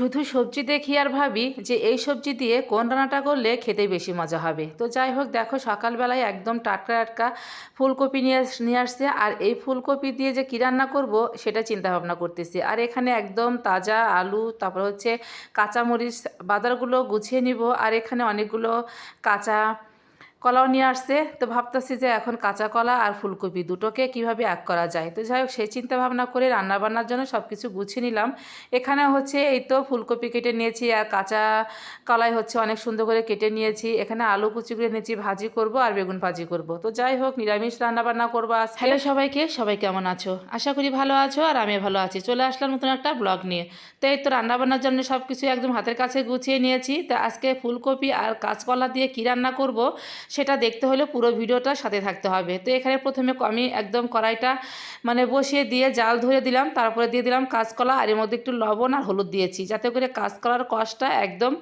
শুধু সবজি দেখি আর ভাবি যে এই সবজি দিয়ে কোন রান্নাটা করলে খেতে বেশি মজা হবে। তো যাই হোক, দেখো সকালবেলায় একদম টাটকা টাটকা ফুলকপি নিয়ে নিয়ে আসছে আর এই ফুলকপি দিয়ে যে কী রান্না করব সেটা চিন্তা ভাবনা করতেছি। আর এখানে একদম তাজা আলু, তারপর হচ্ছে কাঁচামরিচ বাজারগুলো গুছিয়ে নিব। আর এখানে অনেকগুলো কাঁচা কলাও নিয়ে আসছে। তো ভাবতেছি যে এখন কাঁচা কলা আর ফুলকপি দুটোকে কীভাবে এক করা যায়? তো যাই হোক, সেই চিন্তা ভাবনা করে রান্না বান্নার জন্য সব কিছু গুছিয়ে নিলাম। এখানে হচ্ছে এই তো ফুলকপি কেটে নিয়েছি আর কাঁচা কলাই হচ্ছে অনেক সুন্দর করে কেটে নিয়েছি। এখানে আলু কুচি করে নিয়েছি, ভাজি করব আর বেগুন ভাজি করব। তো যাই হোক, নিরামিষ রান্না বান্না করব আজ হ্যালো সবাইকে, সবাই কেমন আছো? আশা করি ভালো আছো আর আমি ভালো আছি। চলে আসলাম নতুন একটা ব্লগ নিয়ে। তো এই তো রান্না বান্নার জন্য সব কিছু একদম হাতের কাছে গুছিয়ে নিয়েছি। তো আজকে ফুলকপি আর কাঁচকলা দিয়ে কী রান্না করব সেটা দেখতে হলে পুরো ভিডিওটা সাথে থাকতে হবে। তো এখানে প্রথমে আমি একদম কড়াইটা মানে বসিয়ে দিয়ে জাল ধরে দিলাম, তারপরে দিয়ে দিলাম কাঁচকলা আর এর মধ্যে একটু লবণ আর হলুদ দিয়েছি, যাতে করে কাঁচকলার কষটা একদম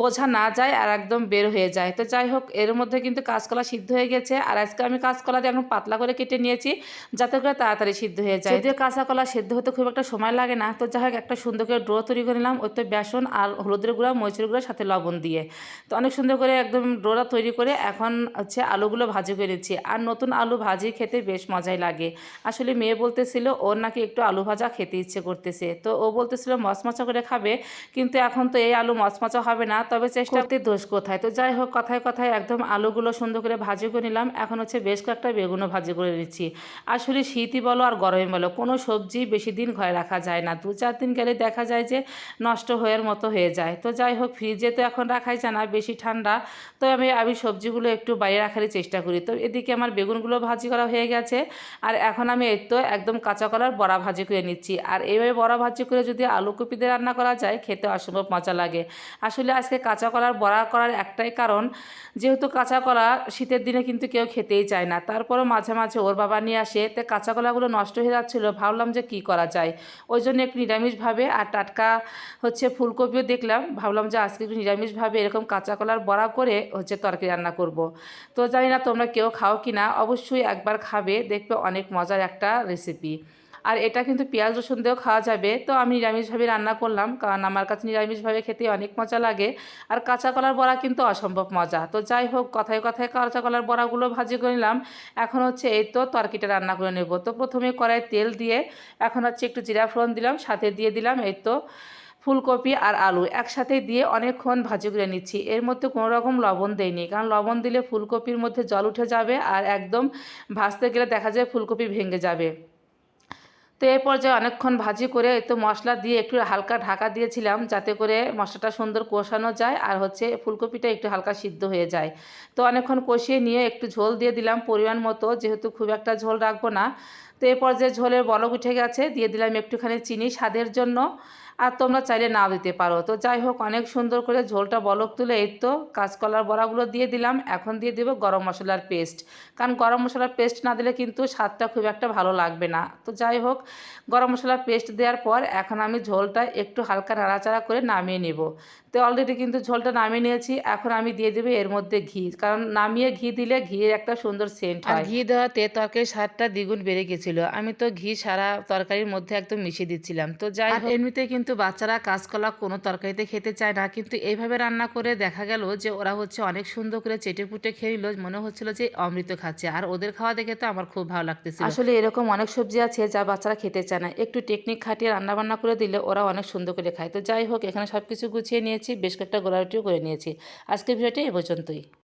বোঝা না যায় আর একদম বের হয়ে যায়। তো যাই হোক, এর মধ্যে কিন্তু কাঁচকলা সিদ্ধ হয়ে গেছে আর আজকে আমি কাঁচকলা দিয়ে একদম পাতলা করে কেটে নিয়েছি, যাতে করে তাড়াতাড়ি সিদ্ধ হয়ে যায়। যদিও কাঁচা কলা সেদ্ধ হতে খুব একটা সময় লাগে না, তো যাই হোক, একটা সুন্দর করে ড্রো তৈরি করে নিলাম, ওই তো বেসন আর হলুদের গুঁড়া, মরিচের গুঁড়া সাথে লবণ দিয়ে। তো অনেক সুন্দর করে একদম ডোরা তৈরি করে এখন হচ্ছে আলুগুলো ভাজি করে নিচ্ছি। আর নতুন আলু ভাজি খেতে বেশ মজাই লাগে। আসলে মেয়ে বলতেছিল, ওর নাকি একটু আলু ভাজা খেতে ইচ্ছে করতেছে। তো ও বলতেছিল, মচমচা করে খাবে। কিন্তু এখন তো এই আলু মচমচা হবে না, তবে চেষ্টা করতে দোষ কোথায়? তো যাই হোক, কথায় কথায় একদম আলুগুলো সুন্দর করে ভাজি করে নিলাম। এখন হচ্ছে বেশ কয়েকটা বেগুনও ভাজি করে নিচ্ছি। আসলে শীতই বলো আর গরমই বলো, কোনো সবজি বেশি দিন ঘরে রাখা যায় না। দু চার দিন গেলে দেখা যায় যে নষ্ট হওয়ার মতো হয়ে যায়। তো যাই হোক, ফ্রিজে তো এখন রাখাই যায় না, বেশি ঠান্ডা। তো আমি আমি সবজিগুলো একটু বাইরে রাখারই চেষ্টা করি। তো এদিকে আমার বেগুনগুলো ভাজি করা হয়ে গেছে। আর এখন আমি এই তো একদম কাঁচা কলার বড়া ভাজি করে নিচ্ছি। আর এইভাবে বড়া ভাজি করে যদি আলু কপি দিয়ে রান্না করা যায় খেতে অসম্ভব মজা লাগে। আসলে আজকে কাঁচা কলার বড়া করার একটাই কারণ, যেহেতু কাঁচা কলা শীতের দিনে কিন্তু কেউ খেতেই চায় না। তারপরও মাঝে মাঝে ওর বাবা নিয়ে আসে, তো কাঁচা কলাগুলো নষ্ট হয়ে যাচ্ছিল, ভাবলাম যে কি করা যায়? ওই জন্য একটু নিরামিষভাবে আর টাটকা হচ্ছে ফুলকপিও দেখলাম, ভাবলাম যে আজকে একটু নিরামিষভাবে এরকম কাঁচা কলার বড়া করে হচ্ছে তরকারি রান্না করব। তো জানি না তোমরা কেউ খাও কি না, অবশ্যই একবার খাবে, দেখবে অনেক মজার একটা রেসিপি আর এটা কিন্তু পেঁয়াজ রসুন দিয়েও খাওয়া যাবে, তো আমি নিরামিষভাবে রান্না করলাম, কারণ আমার কাছে নিরামিষভাবে খেতে অনেক মজা লাগে। আর কাঁচা কলার বড়া কিন্তু অসম্ভব মজা। তো যাই হোক, কথায় কথায় কাঁচা কলার বড়াগুলো ভাজি করে নিলাম। এখন হচ্ছে এই তো তরকিটা রান্না করে নেব। তো প্রথমে কড়াই তেল দিয়ে এখন হচ্ছে একটু জিরা ফোড়ন দিলাম, সাথে দিয়ে দিলাম এই তো ফুলকপি আর আলু একসাথে দিয়ে অনেকক্ষণ ভাজি করে নিচ্ছি। এর মধ্যে কোনো রকম লবণ দেয়নি কারণ লবণ দিলে ফুলকপির মধ্যে জল উঠে যাবে আর একদম ভাজতে গেলে দেখা যায় ফুলকপি ভেঙে যাবে। তো এই পর্যায়ে অনেকক্ষণ ভাজি করে তো মশলা দিয়ে একটু হালকা ঢাকা দিয়েছিলাম যাতে করে মশলাটা সুন্দর কষানো যায় আর হচ্ছে ফুলকপিটা একটু হালকা সিদ্ধ হয়ে যায়। তো অনেকক্ষণ কষিয়ে নিয়ে একটু ঝোল দিয়ে দিলাম পরিমাণ মতো, যেহেতু খুব একটা ঝোল রাখব না। তো এই পর্যায়ে ঝোলের বলক উঠে গেছে, দিয়ে দিলাম একটুখানি চিনি স্বাদের জন্য। আর তোমরা চাইলে নাও দিতে পারো। তো যাই হোক অনেক সুন্দর করে ঝোলটা বলক তুলে এই তো কাঁচকলার বড়াগুলো দিয়ে দিলাম। এখন দিয়ে দেবো গরম মশলার পেস্ট। কারণ গরম মশলার পেস্ট না দিলে কিন্তু স্বাদটা খুব একটা ভালো লাগবে না। তো যাই হোক গরম মশলার পেস্ট দেওয়ার পর এখন আমি ঝোলটা একটু হালকা নাড়াচাড়া করে নামিয়ে নেব। তো অলরেডি কিন্তু ঝোলটা নামিয়ে নিয়েছি। এখন আমি দিয়ে দেবো এর মধ্যে ঘি। কারণ নামিয়ে ঘি দিলে ঘিয়ের একটা সুন্দর সেন্ট হয়। ঘি দেওয়াতে তরকারির স্বাদটা দ্বিগুণ বেড়ে গেছিল। আমি তো ঘি সারা তরকারির মধ্যে একদম মিশিয়ে দিচ্ছিলাম। তো যাই হোক এমনিতে কিন্তু বাচ্চারা কাঁচকলা কোনো তরকারিতে খেতে চায় না। কিন্তু এইভাবে রান্না করে দেখা গেল যে ওরা হচ্ছে অনেক সুন্দর করে চেটে পুটে খেয়ে নিল। মনে হচ্ছিল যে অমৃত খাচ্ছে। আর ওদের খাওয়া দেখে তো আমার খুব ভালো লাগতেছে আসলে এরকম অনেক সবজি আছে যা বাচ্চারা খেতে চায় না। একটু টেকনিক খাটিয়ে রান্না বান্না করে দিলে ওরা অনেক সুন্দর করে খায়। তো যাই হোক, এখানে সব কিছু গুছিয়ে নিয়েছি, বেশ কয়েকটা গোলাটিও করে নিয়েছি। আজকের ভিডিওটি এ পর্যন্তই।